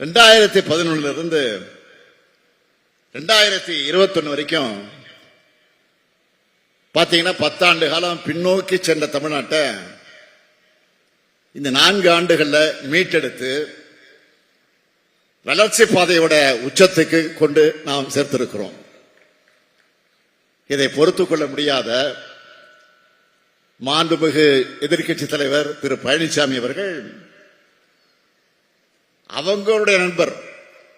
ரெண்டாயிரத்தி பதினொன்னுல இருந்து ரெண்டாயிரத்தி இருபத்தொன்னு வரைக்கும் பாத்தீங்கன்னா பத்தாண்டு காலம் பின்னோக்கி சென்ற தமிழ்நாட்டை இந்த நான்கு ஆண்டுகள்ல மீட்டெடுத்து வளர்ச்சி பாதையோட உச்சத்துக்கு கொண்டு நாம் சேர்த்திருக்கிறோம். இதை பொறுத்து கொள்ள முடியாத மாண்புமிகு எதிர்க்கட்சி தலைவர் திரு பழனிசாமி அவர்கள் அவங்களுடைய நண்பர்.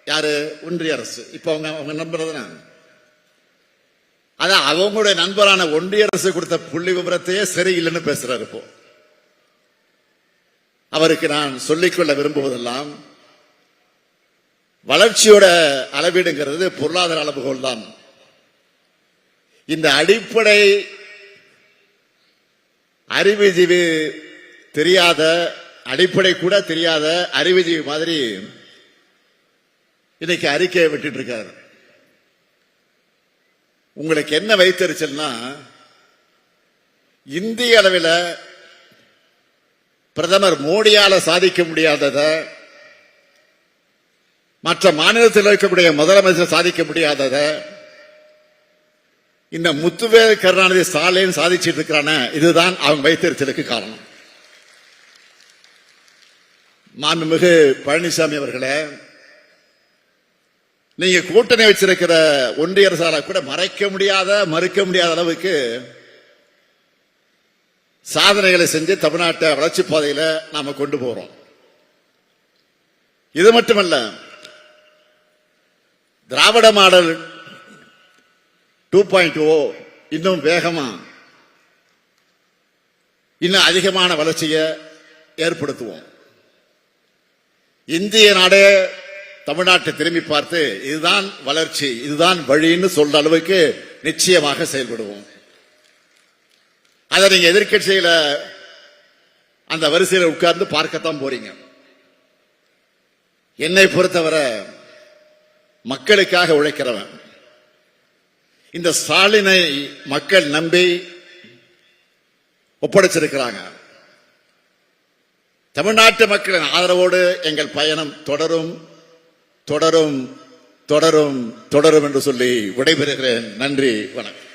யாரு? ஒன்றிய அரசு. இப்ப அவங்க அவங்க நண்பர் தானே? அதான் அவங்களுடைய நண்பரான ஒன்றிய அரசு கொடுத்த புள்ளி விவரத்தையே சரியில்லைன்னு பேசுறாரு இப்போ. அவருக்கு நான் சொல்லிக்கொள்ள விரும்புவதெல்லாம் வளர்ச்சியோட அளவீடுங்கிறது பொருளாதார அளவுகோல் தான் இந்த அடிப்படை அறிவுஜீவி தெரியாத அடிப்படை கூட தெரியாத அறிவுஜீவி மாதிரி இன்னைக்கு அறிக்கையை விட்டுட்டு இருக்காரு. உங்களுக்கு என்ன வைத்தறிச்சல்னா இந்திய அளவில் பிரதமர் மோடியால சாதிக்க முடியாததை மற்ற மாநிலத்தில் இருக்கக்கூடிய முதலமைச்சர் சாதிக்க முடியாததை இந்த முத்துவேல் கருணாநிதி ஸ்டாலின் சாதிச்சிட்டு இருக்கிறான இதுதான் அவங்க வைத்தறிச்சலுக்கு காரணம். மாண்புமிகு பழனிசாமி அவர்களே நீங்க கூட்டணி வச்சிருக்கிற ஒன்றிய அரசால கூட மறைக்க முடியாத மறுக்க முடியாத அளவுக்கு சாதனைகளை செஞ்சு தமிழ்நாட்டை வளர்ச்சி பாதையில நாம கொண்டு போறோம். இது மட்டுமல்ல Dravida model two point O இன்னும் வேகமா இன்னும் அதிகமான வளர்ச்சியை ஏற்படுத்துவோம். இந்திய நாடே தமிழ்நாட்டை திரும்பி பார்த்து இதுதான் வளர்ச்சி இதுதான் வழின்னு சொல்ற அளவுக்கு நிச்சயமாக செயல்படுவோம். அதை நீங்க எதிர்கட்சியில அந்த வரிசையில உட்கார்ந்து பார்க்கத்தான் போறீங்க. என்னை பொறுத்தவரை மக்களுக்காக உழைக்கிறவன். இந்த ஸ்டாலினை மக்கள் நம்பி ஒப்படைச்சிருக்கிறாங்க. தமிழ்நாட்டு மக்களின் ஆதரவோடு எங்கள் பயணம் தொடரும் தொடரும் தொடரும் தொடரும் என்று சொல்லி விடைபெறுகிறேன். நன்றி வணக்கம்.